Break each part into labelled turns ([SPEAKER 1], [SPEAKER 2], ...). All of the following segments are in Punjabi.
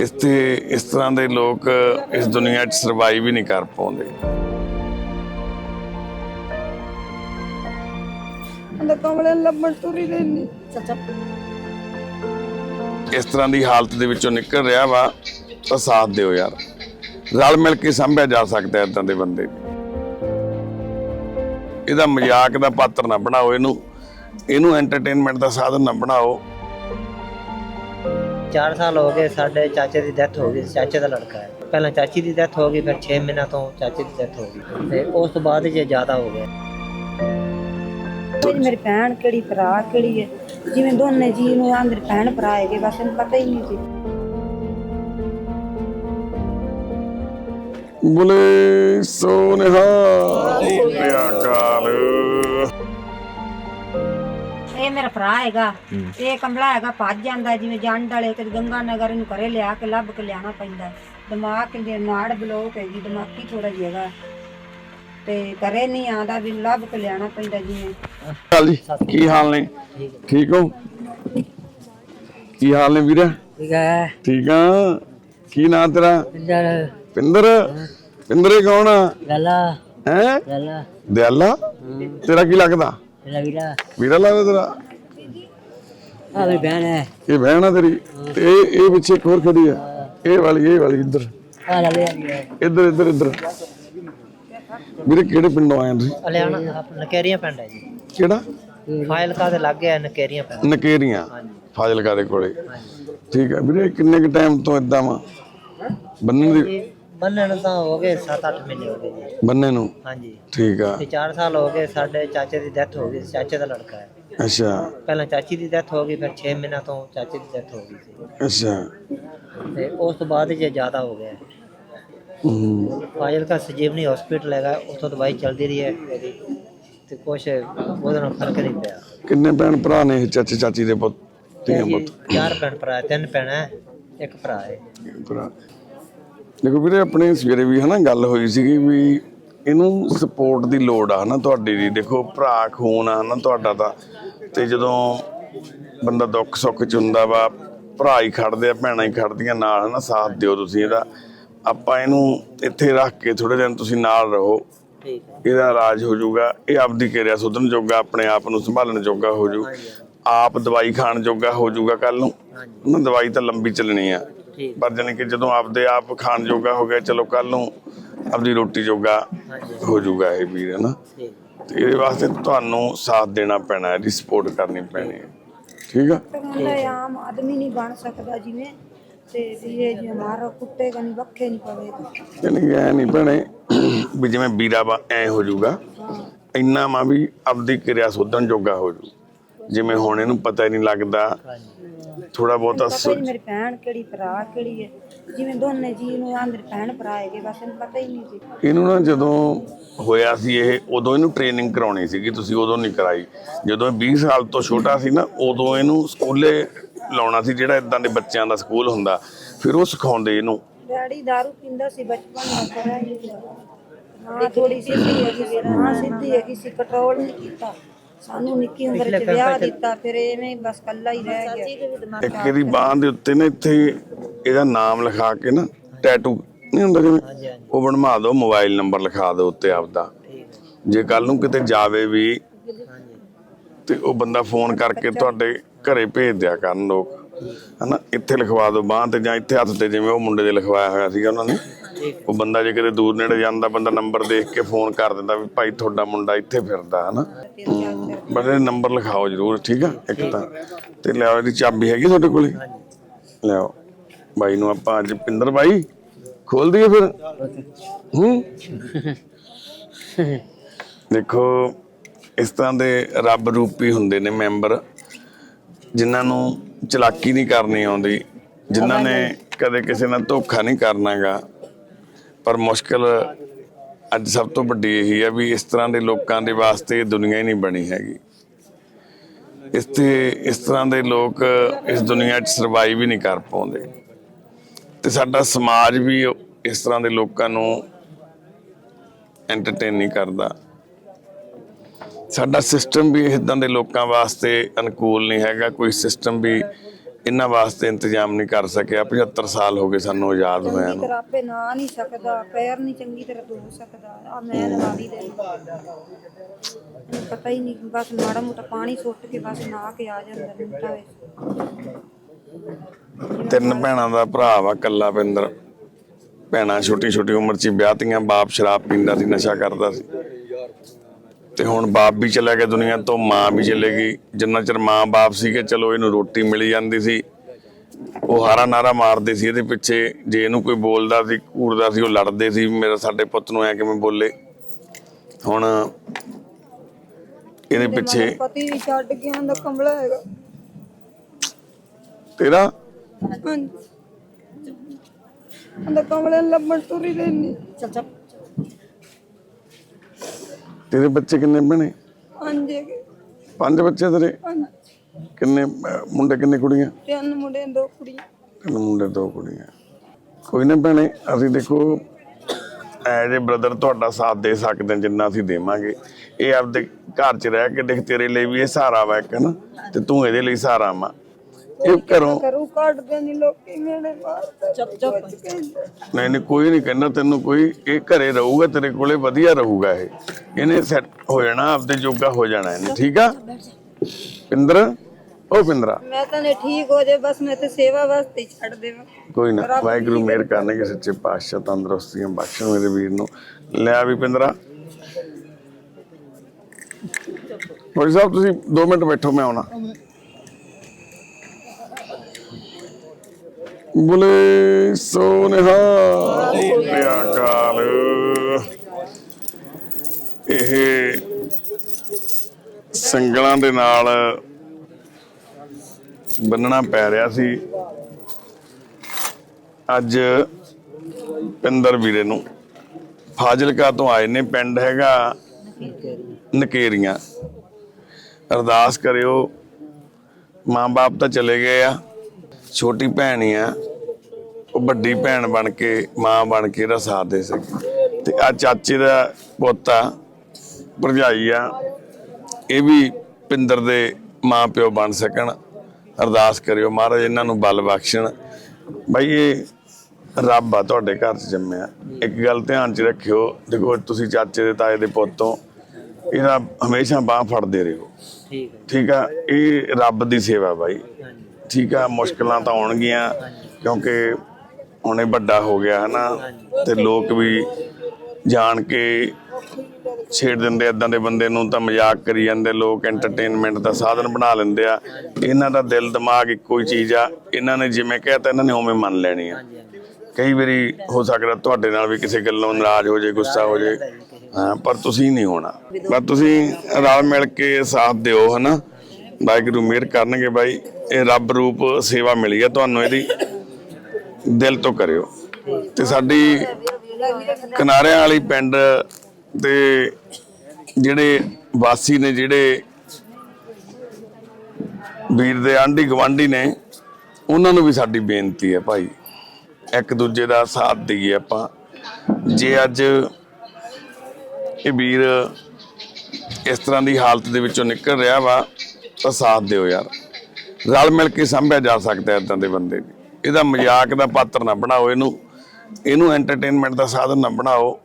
[SPEAKER 1] ਇਸ ਤੇ ਇਸ ਤਰ੍ਹਾਂ ਦੇ ਲੋਕ ਇਸ ਦੁਨੀਆ 'ਚ ਸਰਵਾਈਵ ਵੀ ਨਹੀਂ ਕਰ ਪਾਉਂਦੇ।
[SPEAKER 2] ਅੰਦਰ ਕਮਲੇ ਨੂੰ ਲੱਭਣ ਤੁਰੀ ਰਹਿੰਦੀ।
[SPEAKER 1] ਇਸ ਤਰ੍ਹਾਂ ਦੀ ਹਾਲਤ ਦੇ ਵਿੱਚੋਂ ਨਿਕਲ ਰਿਹਾ ਵਾ ਤਾਂ ਸਾਥ ਦਿਓ ਯਾਰ। ਰਲ ਮਿਲ ਕੇ ਸੰਭਿਆ ਜਾ ਸਕਦਾ ਇਦਾਂ ਦੇ ਬੰਦੇ। ਇਹਦਾ ਮਜ਼ਾਕ ਦਾ ਪਾਤਰ ਨਾ ਬਣਾਓ ਇਹਨੂੰ ਇਹਨੂੰ ਐਂਟਰਟੇਨਮੈਂਟ ਦਾ ਸਾਧਨ ਨਾ ਬਣਾਓ।
[SPEAKER 3] 4 ਸਾਲ ਹੋ ਗਏ ਸਾਡੇ ਚਾਚੇ ਦੀ ਡੈਥ ਹੋ ਗਈ ਚਾਚੇ ਦਾ ਲੜਕਾ ਹੈ। ਪਹਿਲਾਂ ਚਾਚੀ ਦੀ ਡੈਥ ਹੋ ਗਈ ਫਿਰ 6 ਮਹੀਨਾ ਤੋਂ ਚਾਚੇ ਦੀ ਡੈਥ ਹੋ ਗਈ। ਤੇ ਉਸ ਤੋਂ ਬਾਅਦ ਜੇ ਜ਼ਿਆਦਾ ਹੋ ਗਿਆ।
[SPEAKER 2] ਕੋਈ ਮੇਰੀ ਭੈਣ ਕਿਹੜੀ ਭਰਾ ਕਿਹੜੀ ਹੈ? ਜਿਵੇਂ ਦੋਨੇ ਜੀ ਨੂੰ ਆਂਦਰ ਭੈਣ ਭਰਾ ਹੈਗੇ ਬਸ ਇਹਨੂੰ ਪਤਾ ਹੀ ਨਹੀਂ ਸੀ
[SPEAKER 1] ਬੁਲੇ ਸੋਨਿਹਾ। ਪਿਆ ਕਾਲ
[SPEAKER 2] ਇਹ ਮੇਰਾ ਭਰਾ ਹੈਗਾ। ਇਹ ਕਮਲਾ ਹੈਗਾ ਭੱਜ ਜਾਂਦਾ ਜਿਵੇਂ ਜੰਡ ਵਾਲੇ ਕਿ ਗੰਗਾ ਨਗਰ ਨੂੰ ਘਰੇ ਲਿਆ ਕੇ ਲੱਭ ਕੇ ਲਿਆਣਾ ਪੈਂਦਾ। ਦਿਮਾਗ ਦੇ ਨਾੜ ਬਲੋਕ ਹੈਗੀ ਦਿਮਾਗੀ ਥੋੜਾ ਜਿਹਾ ਹੈਗਾ। ਤੇ ਘਰੇ ਨਹੀਂ ਆਂਦਾ ਵੀ ਲੱਭ ਕੇ ਲਿਆਣਾ ਪੈਂਦਾ ਜਿਵੇਂ।
[SPEAKER 1] ਕੀ ਹਾਲ ਨੇ? ਠੀਕ ਹੋ? ਕੀ ਹਾਲ ਨੇ ਵੀਰੇ?
[SPEAKER 3] ਠੀਕ ਹੈ।
[SPEAKER 1] ਠੀਕ ਆ। ਕੀ ਨਾਂ ਤੇਰਾ?
[SPEAKER 3] ਪਿੰਦਰ।
[SPEAKER 1] ਪਿੰਦਰ? ਪਿੰਦਰੇ ਕੌਣ ਆ?
[SPEAKER 3] ਗੱਲਾ
[SPEAKER 1] ਹੈ?
[SPEAKER 3] ਗੱਲਾ
[SPEAKER 1] ਦਿਆਲਾ? ਤੇਰਾ ਕੀ ਲੱਗਦਾ?
[SPEAKER 3] ਮੇਰਾ ਵੀਰਾ।
[SPEAKER 1] ਵੀਰਾ ਲੱਗਦਾ ਤੇਰਾ?
[SPEAKER 3] ਆ ਮੇਰੀ ਭੈਣ ਹੈ।
[SPEAKER 1] ਇਹ ਭੈਣ ਆ ਤੇਰੀ। ਤੇ ਇਹ ਇਹ ਪਿੱਛੇ ਇੱਕ ਹੋਰ ਖੜੀ ਆ। ਇਹ ਵਾਲੀ ਇਹ ਵਾਲੀ ਇੱਧਰ।
[SPEAKER 3] ਆ ਲੈ
[SPEAKER 1] ਇੱਧਰ ਇੱਧਰ ਇੱਧਰ। ਵੀਰੇ ਕਿਹੜੇ ਪਿੰਡੋਂ ਆਏ ਤੁਸੀਂ?
[SPEAKER 3] ਅਲਿਆਣਾ ਨਕੇਰੀਆਂ ਪਿੰਡ ਹੈ ਜੀ।
[SPEAKER 1] ਕਿਹੜਾ?
[SPEAKER 3] ਫਾਈਲ ਕਾ ਦੇ ਲੱਗ ਗਿਆ ਨਕੇਰੀਆਂ ਪਿੰਡ।
[SPEAKER 1] ਨਕੇਰੀਆਂ। ਫਾਜ਼ਿਲਕਾ ਦੇ ਕੋਲੇ। ਠੀਕ ਹੈ। ਵੀਰੇ ਕਿੰਨੇ ਕ ਟਾਈਮ ਤੋਂ ਇਦਾਂ ਵਾ? ਬੰਨਣ ਦੀ
[SPEAKER 3] ਬੰਨਣ ਨੂੰ ਤਾਂ ਹੋ ਗਏ 7-8 ਮਹੀਨੇ ਹੋ ਗਏ ਜੀ।
[SPEAKER 1] ਬੰਨੇ ਨੂੰ?
[SPEAKER 3] ਹਾਂਜੀ।
[SPEAKER 1] ਠੀਕ ਆ।
[SPEAKER 3] ਤੇ 4 ਸਾਲ ਹੋ ਗਏ ਸਾਡੇ ਚਾਚੇ ਦੀ ਡੈਥ ਹੋ ਗਈ ਚਾਚੇ ਦਾ ਲੜਕਾ ਹੈ।
[SPEAKER 1] ਅੱਛਾ।
[SPEAKER 3] ਪਹਿਲਾਂ ਚਾਚੀ ਦੀ ਡੈਥ ਹੋ ਗਈ ਫਿਰ 6 ਮਹੀਨਾ ਤੋਂ ਚਾਚੇ ਦੀ ਡੈਥ ਹੋ ਗਈ ਸੀ।
[SPEAKER 1] ਅੱਛਾ।
[SPEAKER 3] ਤੇ ਉਸ ਤੋਂ ਬਾਅਦ ਜੇ ਜ਼ਿਆਦਾ ਹੋ ਗਿਆ।
[SPEAKER 1] ਹੂੰ।
[SPEAKER 3] ਫਾਜ਼ਿਲ ਕਾ ਸੰਜੀਵਨੀ ਹਸਪੀਟਲ ਹੈਗਾ ਉੱਥੋਂ ਦਵਾਈ ਚੱਲਦੀ ਰਹੀ ਹੈ। ਇਹਦੀ ਤੇ ਕੁਛ ਉਹਦੇ ਨਾਲ ਫ਼ਰਕ ਨਹੀਂ ਪਿਆ।
[SPEAKER 1] ਕਿੰਨੇ ਭੈਣ ਭਰਾ ਨੇ ਇਹ ਚਾਚੇ ਚਾਚੀ ਦੇ ਪੁੱਤ?
[SPEAKER 3] ਜੀ,
[SPEAKER 1] ਪੁੱਤ।
[SPEAKER 3] ਚਾਰ ਭੈਣ ਭਰਾ ਤਿੰਨ ਭੈਣਾਂ ਇੱਕ ਭਰਾ ਹੈ।
[SPEAKER 1] ਭਰਾ। ਦੇਖੋ ਵੀਰੇ ਆਪਣੇ ਸਵੇਰੇ ਵੀ ਹਨਾ ਗੱਲ ਹੋਈ ਸੀਗੀ ਵੀ ਇਹਨੂੰ ਸਪੋਰਟ ਦੀ ਲੋੜ ਆ ਹਨਾ ਤੁਹਾਡੀ ਦੀ। ਦੇਖੋ ਭਰਾ ਖੂਨ ਆ ਹਨਾ ਤੁਹਾਡਾ ਤਾਂ। ਤੇ ਜਦੋਂ ਬੰਦਾ ਦੁੱਖ ਸੁੱਖ ਚ ਹੁੰਦਾ ਵਾ ਭਰਾ ਹੀ ਖੜਦੇ ਆ ਭੈਣਾਂ ਹੀ ਖੜਦੀਆਂ ਨਾਲ ਹਨਾ ਸਾਥ ਦਿਓ ਤੁਸੀਂ ਇਹਦਾ। ਆਪਾਂ ਇਹਨੂੰ ਇੱਥੇ ਰੱਖ ਕੇ ਥੋੜੇ ਦਿਨ ਤੁਸੀਂ ਨਾਲ ਰਹੋ।
[SPEAKER 3] ਠੀਕ ਹੈ
[SPEAKER 1] ਇਹਦਾ ਇਲਾਜ ਹੋ ਜਾਊਗਾ। ਇਹ ਆਪਦੀ ਕਿਰਿਆ ਸੁਧਰਨ ਜੋਗਾ ਆਪਣੇ ਆਪ ਨੂੰ ਸੰਭਾਲਣ ਜੋਗਾ ਹੋ ਜਾਊ। ਆਪ ਦਵਾਈ ਖਾਣ ਜੋਗਾ ਹੋ ਜਾਊਗਾ ਕੱਲ ਨੂੰ। ਨਾ ਦਵਾਈ ਤਾਂ ਲੰਬੀ ਚੱਲਣੀ ਆ। ਪਰ ਜਾਣੀ ਕਿ ਜਦੋਂ ਆਪਦੇ ਆਪ ਖਾਣ ਜੋਗਾ ਹੋ ਗਿਆ ਚਲੋ ਕੱਲ ਨੂੰ ਆਪਦੀ ਰੋਟੀ ਜੋਗਾ ਹੋ ਜਾਊਗਾ ਇਹ ਵੀਰ ਹੈ ਨਾ? ਤੇ ਇਹਦੇ ਵਾਸਤੇ ਤੁਹਾਨੂੰ ਸਾਥ ਦੇਣਾ ਪੈਣਾ ਹੈ ਇਹਦੀ ਸਪੋਰਟ ਕਰਨੀ ਪੈਣੀ ਹੈ। ਠੀਕ ਆ?
[SPEAKER 2] ਆਮ ਆਦਮੀ ਨਹੀਂ ਬਣ ਸਕਦਾ ਜਿਵੇਂ ਤੇ ਵੀ ਇਹ ਜੇ ਹਮਾਰਾ ਕੁੱਤੇ ਕਨੀ ਵੱਖੇ ਨਹੀਂ ਪਵੇਗਾ।
[SPEAKER 1] ਯਾਨੀ ਕਿ ਐ ਨਹੀਂ ਭੈਣੇ ਵੀ ਜਿਵੇਂ ਵੀਰਾ ਵਾ ਐ ਹੋ ਜਾਊਗਾ ਇੰਨਾ ਮਾ ਵੀ ਆਪਦੀ ਕਿਰਿਆ ਸੁਧਰਨ ਜੋਗਾ ਹੋ ਜਾਊ ਜਿਵੇਂ ਹੁਣ ਇਹਨੂੰ ਪਤਾ ਹੀ ਨਹੀਂ ਲੱਗਦਾ। ਥੋੜਾ ਬਹੁਤਾ
[SPEAKER 2] ਪਤਾ ਹੀ ਮੇਰੀ ਭੈਣ ਕਿਹੜੀ ਭਰਾ ਕਿਹੜੀ ਹੈ। ਜਿਵੇਂ ਦੋਨੇ ਜੀ ਨੂੰ ਆਂਦਰ ਭੈਣ ਭਰਾ ਹੈਗੇ ਬਸ ਇਹਨੂੰ ਪਤਾ ਹੀ ਨਹੀਂ ਸੀ।
[SPEAKER 1] ਇਹਨੂੰ ਨਾ ਜਦੋਂ ਹੋਇਆ ਸੀ ਇਹ ਉਦੋਂ ਇਹਨੂੰ ਟ੍ਰੇਨਿੰਗ ਕਰਾਉਣੀ ਸੀਗੀ ਤੁਸੀਂ ਉਦੋਂ ਨਹੀਂ ਕਰਾਈ। ਜਦੋਂ ਇਹ 20 ਸਾਲ ਤੋਂ ਛੋਟਾ ਸੀ ਨਾ ਉਦੋਂ ਇਹਨੂੰ ਸਕੂਲੇ ਲਾਉਣਾ ਸੀ ਜਿਹੜਾ ਇਦਾਂ ਦੇ ਬੱਚਿਆਂ ਦਾ ਸਕੂਲ ਹੁੰਦਾ। ਫਿਰ ਉਹ ਸਿਖਾਉਂਦੇ ਇਹਨੂੰ।
[SPEAKER 2] ਡੈਡੀ दारू ਪੀਂਦਾ ਸੀ ਬਚਪਨ ਦਾ ਨਹੀਂ। ਹਾਂ ਥੋੜੀ ਸਿੱਧੀ ਹੈਗੀ ਸੀ ਹਾਂ ਸਿੱਧੀ ਹੈਗੀ ਸੀ ਕੰਟਰੋਲ ਨਹੀਂ ਕੀਤਾ। ਸਾਨੂੰ ਨਿੱਕੀ ਉਮਰ 'ਚ ਵਿਆਹ ਦਿੱਤਾ ਫਿਰ ਐਵੇਂ ਬਸ ਕੱਲਾ ਹੀ ਰਹਿ ਗਿਆ।
[SPEAKER 1] ਇੱਕ ਇਹਦੀ ਬਾਹ ਦੇ ਉੱਤੇ ਨਾ ਇੱਥੇ ਇਹਦਾ ਨਾਮ ਲਿਖਾ ਕੇ ਨਾ ਟੈਟੂ ਨਹੀਂ ਹੁੰਦਾ ਜਿਵੇਂ ਉਹ ਬਣਵਾ ਦਿਓ ਮੋਬਾਈਲ ਨੰਬਰ ਲਿਖਾ ਦਿਓ ਉੱਤੇ ਆਪਦਾ। ਜੇ ਕੱਲ ਨੂੰ ਕਿਤੇ ਜਾਵੇ ਵੀ
[SPEAKER 3] ਹਾਂਜੀ।
[SPEAKER 1] ਤੇ ਉਹ ਬੰਦਾ ਫੋਨ ਕਰਕੇ ਤੁਹਾਡੇ ਘਰੇ ਭੇਜ ਦਿਆ ਕਰਨ ਲੋਕ। ਹਨਾ ਇੱਥੇ ਲਿਖਵਾ ਦਿਓ ਬਾਹ ਤੇ ਜਾਂ ਇੱਥੇ ਹੱਥ ਤੇ ਜਿਵੇਂ ਉਹ ਮੁੰਡੇ ਦੇ ਲਿਖਵਾਇਆ ਹੋਇਆ ਸੀਗਾ ਉਹਨਾਂ ਨੇ। ਉਹ ਬੰਦਾ ਜੇ ਕਿਤੇ ਦੂਰ ਨੇੜੇ ਜਾਂਦਾ ਬੰਦਾ ਨੰਬਰ ਦੇਖ ਕੇ ਫੋਨ ਕਰ ਦਿੰਦਾ ਵੀ ਭਾਈ ਤੁਹਾਡਾ ਮੁੰਡਾ ਇੱਥੇ ਫਿਰਦਾ ਹਨਾ। ਬਸ ਇਹ ਨੰਬਰ ਲਿਖਾਓ ਜਰੂਰ, ਠੀਕ ਆ? ਇੱਕ ਤਾਂ। ਤੇ ਲਿਆਓ, ਇਹਦੀ ਚਾਬੀ ਹੈਗੀ ਤੁਹਾਡੇ ਕੋਲੇ? ਲਿਆਓ। ਬਾਈ ਨੂੰ ਆਪਾਂ ਅੱਜ ਪਿੰਦਰ ਬਾਈ, ਖੋਲ ਦਈਏ ਫਿਰ। ਹੂੰ? ਦੇਖੋ, ਇਸ ਤਰ੍ਹਾਂ ਦੇ ਰੱਬ ਰੂਪੀ ਹੁੰਦੇ ਨੇ ਮੈਂਬਰ, ਜਿਨ੍ਹਾਂ ਨੂੰ ਚਲਾਕੀ ਨਹੀਂ ਕਰਨੀ ਆਉਂਦੀ, ਜਿਨ੍ਹਾਂ ਨੇ ਕਦੇ ਕਿਸੇ ਨਾਲ ਧੋਖਾ ਨਹੀਂ ਕਰਨਾਗਾ, ਪਰ ਮੁਸ਼ਕਲ ਅੱਜ ਸਭ ਤੋਂ ਵੱਡੀ ਇਹੀ ਹੈ ਵੀ ਇਸ ਤਰ੍ਹਾਂ ਦੇ ਲੋਕਾਂ ਦੇ ਵਾਸਤੇ ਇਹ ਦੁਨੀਆ ਹੀ ਨਹੀਂ ਬਣੀ ਹੈਗੀ। ਇਸ ਤੇ ਇਸ ਤਰ੍ਹਾਂ ਦੇ ਲੋਕ ਇਸ ਦੁਨੀਆ 'ਚ ਸਰਵਾਈਵ ਹੀ ਨਹੀਂ ਕਰ ਪਾਉਂਦੇ। ਤੇ ਸਾਡਾ ਸਮਾਜ ਵੀ ਇਸ ਤਰ੍ਹਾਂ ਦੇ ਲੋਕਾਂ ਨੂੰ ਐਂਟਰਟੇਨ ਨਹੀਂ ਕਰਦਾ। ਸਾਡਾ ਸਿਸਟਮ ਵੀ ਇਦਾਂ ਦੇ ਲੋਕਾਂ ਵਾਸਤੇ ਅਨੁਕੂਲ ਨਹੀਂ ਹੈਗਾ, ਕੋਈ ਸਿਸਟਮ ਵੀ ਇਹਨਾਂ ਵਾਸਤੇ ਇੰਤਜ਼ਾਮ ਨਹੀਂ ਕਰ ਸਕਿਆ। 75 ਸਾਲ ਹੋ ਗਏ ਸਾਨੂੰ ਆਜ਼ਾਦ ਹੋਇਆਂ ਨੂੰ।
[SPEAKER 2] ਤਰ੍ਹਾਂ ਆਪੇ ਨਾ ਨਹੀਂ ਸਕਦਾ ਪੈਰ ਨਹੀਂ ਚੰਗੀ ਤਰ੍ਹਾਂ ਧੋ ਸਕਦਾ ਆ ਮੈਂ ਨਵਾਲੀ ਦੇ ਮੈਨੂੰ ਪਤਾ ਹੀ ਨਹੀਂ ਬਸ ਮਾੜਾ ਮੋਟਾ ਪਾਣੀ ਸੁੱਟ ਕੇ ਬਸ ਨਹਾ ਕੇ ਆ ਜਾਂਦਾ ਮਿੰਟਾਂ ਵਿੱਚ।
[SPEAKER 1] ਤਿੰਨ ਭੈਣਾਂ ਦਾ ਭਰਾ ਵਾ ਕੱਲਾ ਪਿੰਦਰ। ਭੈਣਾਂ ਛੋਟੀ ਛੋਟੀ ਉਮਰ 'ਚ ਹੀ ਵਿਆਹਤੀਆਂ ਬਾਪ ਸ਼ਰਾਬ ਪੀਂਦਾ ਸੀ ਨਸ਼ਾ ਕਰਦਾ ਸੀ। ਤੇ ਹੁਣ ਬਾਪ ਵੀ ਚਲਾ ਗਿਆ ਦੁਨੀਆ ਤੋਂ ਮਾਂ ਵੀ ਚਲੇ ਗਈ। ਜਿੰਨਾ ਚਿਰ ਮਾਂ ਬਾਪ ਸੀਗੇ ਚਲੋ ਇਹਨੂੰ ਰੋਟੀ ਮਿਲ ਜਾਂਦੀ ਸੀ। ਉਹ ਹਾਰਾ ਨਾਰਾ ਮਾਰਦੇ ਸੀ ਇਹਦੇ ਪਿੱਛੇ। ਜੇ ਇਹਨੂੰ ਕੋਈ ਬੋਲਦਾ ਸੀ ਘੂਰਦਾ ਸੀ ਉਹ ਲੜਦੇ ਸੀ। ਮੇਰਾ ਸਾਡੇ ਪੁੱਤ ਨੂੰ ਐ ਕਿਵੇਂ ਬੋਲੇ? ਹੁਣ ਇਹਦੇ ਪਿੱਛੇ
[SPEAKER 2] ਪਤੀ ਵੀ ਛੱਡ ਗਿਆ ਉਹਦਾ ਕਮਲਾ ਹੈਗਾ।
[SPEAKER 1] ਤੇਰਾ?
[SPEAKER 2] ਹਾਂਜੀ। ਉਹਦਾ ਕਮਲੇ ਲੱਭਣ ਤੁਰੀ ਚੱਲ ਚੱਲ।
[SPEAKER 1] ਤੇਰੇ ਬੱਚੇ ਕਿੰਨੇ ਬਣੇ
[SPEAKER 2] ਹਾਂਜੀ
[SPEAKER 1] ਪੰਜ ਬੱਚੇ ਤੇਰੇ?
[SPEAKER 2] ਹਾਂਜੀ।
[SPEAKER 1] ਕਿੰਨੇ ਅਹ, ਮੁੰਡੇ ਕਿੰਨੇ ਕੁੜੀਆਂ?
[SPEAKER 2] ਤਿੰਨ ਮੁੰਡੇ ਦੋ ਕੁੜੀਆਂ।
[SPEAKER 1] ਤਿੰਨ ਮੁੰਡੇ ਦੋ ਕੁੜੀਆਂ। ਕੋਈ ਨਾ ਭੈਣੇ ਅਸੀਂ ਦੇਖੋ ਐਜ ਬ੍ਰਦਰ ਤੁਹਾਡਾ ਸਾਥ ਦੇ ਸਕਦੇ ਹਾਂ ਜਿੰਨਾ ਅਸੀਂ ਦੇਵਾਂਗੇ। ਇਹ ਆਪਦੇ ਘਰ 'ਚ ਰਹਿ ਕੇ ਦੇਖ ਤੇਰੇ ਲਈ ਵੀ ਇਹ ਸਹਾਰਾ ਵਾ ਇੱਕ ਨਾ ਤੇ ਤੂੰ ਇਹਦੇ ਲਈ ਸਹਾਰਾ ਵਾ। ਇਹ ਘਰੋਂ
[SPEAKER 2] ਕਰੂ। ਕੱਢਦੇ ਨਹੀਂ ਲੋਕੀ ਮੇਰੇ ਮਾਰ ਚੱਪ ਚੱਪ।
[SPEAKER 1] ਨਹੀਂ ਨਹੀਂ ਕੋਈ ਨਹੀਂ ਕਹਿੰਦਾ ਤੈਨੂੰ ਕੋਈ ਇਹ ਘਰੇ ਰਹੂਗਾ ਤੇਰੇ ਕੋਲੇ ਵਧੀਆ ਰਹੂਗਾ ਇਹ। ਇਹਨੇ ਸੈੱਟ ਹੋ ਜਾਣਾ ਆਪਦੇ ਜੋਗਾ ਹੋ ਜਾਣਾ ਇਹਨੇ ਠੀਕ ਆ? ਪਿੰਦਰ ਉਹ ਪਿੰਦਰਾ।
[SPEAKER 2] ਮੈਂ ਤਾਂ ਨੇ ਠੀਕ ਹੋ ਜਾਏ ਬਸ ਮੈਂ ਤੇ ਸੇਵਾ ਵਾਸਤੇ ਹੀ ਛੱਡ ਦੇਵਾਂ।
[SPEAKER 1] ਕੋਈ ਨਾ ਵਾਹਿਗੁਰੂ ਮਿਹਰ ਕਰਨਗੇ ਸੱਚੇ ਪਾਤਸ਼ਾਹ ਤੰਦਰੁਸਤੀਆਂ ਬਖਸ਼ਣ ਮੇਰੇ ਵੀਰ ਨੂੰ। ਲੈ ਵੀ ਪਿੰਦਰਾ। ਭਾਈ ਸਾਹਿਬ ਤੁਸੀਂ 2 ਮਿੰਟ ਬੈਠੋ ਮੈਂ ਆਉਣਾ। ਬੁਲੇ ਸੋ ਨਿਹਾਲ ਪਿਆ ਕਾਲ ਇਹ ਸੰਗਲਾਂ ਦੇ ਨਾਲ ਬੰਨਣਾ ਪੈ ਰਿਹਾ ਸੀ। ਅੱਜ ਪਿੰਦਰ ਵੀਰੇ ਨੂੰ ਫਾਜ਼ਿਲਕਾ ਤੋਂ ਆਏ ਨੇ, ਪਿੰਡ ਹੈਗਾ ਨਕੇਰੀਆਂ। ਅਰਦਾਸ ਕਰਿਓ, ਮਾਂ-ਬਾਪ ਤਾਂ ਚਲੇ ਗਏ ਆ। ਛੋਟੀ ਭੈਣ ਹੀ ਆ। ਉਹ ਵੱਡੀ ਭੈਣ ਬਣ ਕੇ ਮਾਂ ਬਣ ਕੇ ਇਹਦਾ ਸਾਥ ਦੇ ਸਕੇ ਤੇ ਆ ਚਾਚੇ ਦਾ ਪੋਤਾ ਭਰਜਾਈ ਆ। ਇਹ ਵੀ ਪਿੰਦਰ ਦੇ ਮਾਂ ਪਿਓ ਬਣ ਸਕਣ। ਅਰਦਾਸ ਕਰਿਓ ਮਹਾਰਾਜ ਇਹਨਾਂ ਨੂੰ ਬਲ ਬਖਸ਼ਣ। ਬਈ ਇਹ ਰੱਬ ਆ ਤੁਹਾਡੇ ਘਰ 'ਚ ਜੰਮਿਆ। ਇੱਕ ਗੱਲ ਧਿਆਨ 'ਚ ਰੱਖਿਓ ਦੇਖੋ ਤੁਸੀਂ ਚਾਚੇ ਦੇ ਤਾਏ ਦੇ ਪੁੱਤੋਂ ਇਹਦਾ ਹਮੇਸ਼ਾ ਬਾਹ ਫੜਦੇ ਰਹੋ।
[SPEAKER 3] ਠੀਕ ਹੈ।
[SPEAKER 1] ਠੀਕ ਆ ਇਹ ਰੱਬ ਦੀ ਸੇਵਾ ਬਾਈ।
[SPEAKER 3] ਹਾਂਜੀ।
[SPEAKER 1] ਠੀਕ ਆ, ਮੁਸ਼ਕਲਾਂ ਤਾਂ ਆਉਣਗੀਆਂ, ਕਿਉਂਕਿ ਹੁਣੇ ਵੱਡਾ ਹੋ ਗਿਆ ਹਨਾ, ਤੇ ਲੋਕ ਵੀ ਜਾਣ ਕੇ ਛੇੜ ਦਿੰਦੇ ਇਦਾਂ ਦੇ ਬੰਦੇ ਨੂੰ ਤਾਂ ਮਜ਼ਾਕ ਕਰੀ ਜਾਂਦੇ ਲੋਕ ਐਂਟਰਟੇਨਮੈਂਟ ਦਾ ਸਾਧਨ ਬਣਾ ਲੈਂਦੇ ਆ। ਇਹਨਾਂ ਦਾ ਦਿਲ ਦਿਮਾਗ ਇੱਕੋ ਹੀ ਚੀਜ਼ ਆ, ਇਹਨਾਂ ਨੇ ਜਿਵੇਂ ਕਹਿਤਾ ਇਹਨਾਂ ਨੇ ਉਵੇਂ ਮੰਨ ਲੈਣੀ ਆ। ਕਈ ਵਾਰੀ ਹੋ ਸਕਦਾ ਤੁਹਾਡੇ ਨਾਲ ਵੀ ਕਿਸੇ ਗੱਲੋਂ ਨਾਰਾਜ਼ ਹੋ ਜੇ ਗੁੱਸਾ ਹੋ ਜੇ ਹਾਂ, ਪਰ ਤੁਸੀਂ ਨਹੀਂ ਹੋਣਾ। ਪਰ ਤੁਸੀਂ ਰਲ ਮਿਲ ਕੇ ਸਾਥ ਦਿਓ, ਹਨਾ। ਵਾਹਿਗੁਰੂ ਮਿਹਰ ਕਰਨਗੇ ਬਾਈ। ਇਹ ਰੱਬ ਰੂਪ ਸੇਵਾ ਮਿਲੀ ਹੈ ਤੁਹਾਨੂੰ ਇਹਦੀ। ਦਿਲ ਤੋਂ ਕਰਿਓ। ਤੇ ਸਾਡੀ ਕਿਨਾਰਿਆਂ ਵਾਲੀ ਪਿੰਡ ਦੇ ਜਿਹੜੇ ਵਾਸੀ ਨੇ, ਜਿਹੜੇ ਵੀਰ ਦੇ ਆਂਢੀ ਗਵਾਂਢੀ ਨੇ, ਉਹਨਾਂ ਨੂੰ ਵੀ ਸਾਡੀ ਬੇਨਤੀ ਹੈ ਭਾਈ। ਇੱਕ ਦੂਜੇ ਦਾ ਸਾਥ ਦਈਏ ਆਪਾਂ। ਜੇ ਅੱਜ ਇਹ ਵੀਰ ਇਸ ਤਰ੍ਹਾਂ ਦੀ ਹਾਲਤ ਦੇ ਵਿੱਚੋਂ ਨਿਕਲ ਰਿਹਾ ਵਾ ਤਾਂ ਸਾਥ ਦਿਓ ਯਾਰ। ਰਲ ਮਿਲ ਕੇ ਸੰਭਿਆ ਜਾ ਸਕਦਾ ਇਦਾਂ ਦੇ ਬੰਦੇ ਵੀ ਇਹਦਾ ਮਜ਼ਾਕ ਦਾ ਪਾਤਰ ਨਾ ਬਣਾਓ, ਇਹਨੂੰ ਇਹਨੂੰ ਐਂਟਰਟੇਨਮੈਂਟ ਦਾ ਸਾਧਨ ਨਾ ਬਣਾਓ।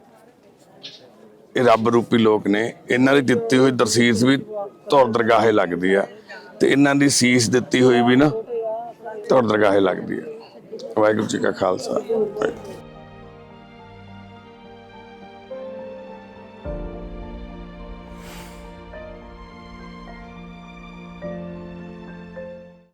[SPEAKER 1] ਇਹ ਰੱਬ ਰੂਪੀ ਲੋਕ ਨੇ। ਇਹਨਾਂ ਦੀ ਦਿੱਤੀ ਹੋਈ ਦਰਸੀਸ ਵੀ ਧੌਰ ਦਰਗਾਹੇ ਲੱਗਦੀ ਆ। ਤੇ ਇਹਨਾਂ ਦੀ ਸੀਸ ਦਿੱਤੀ ਹੋਈ ਵੀ ਨਾ ਧੌਰ ਦਰਗਾਹੇ ਲੱਗਦੀ ਆ। ਵਾਹਿਗੁਰੂ ਜੀ ਕਾ ਖਾਲਸਾ। ਵਾਹਿਗੁਰੂ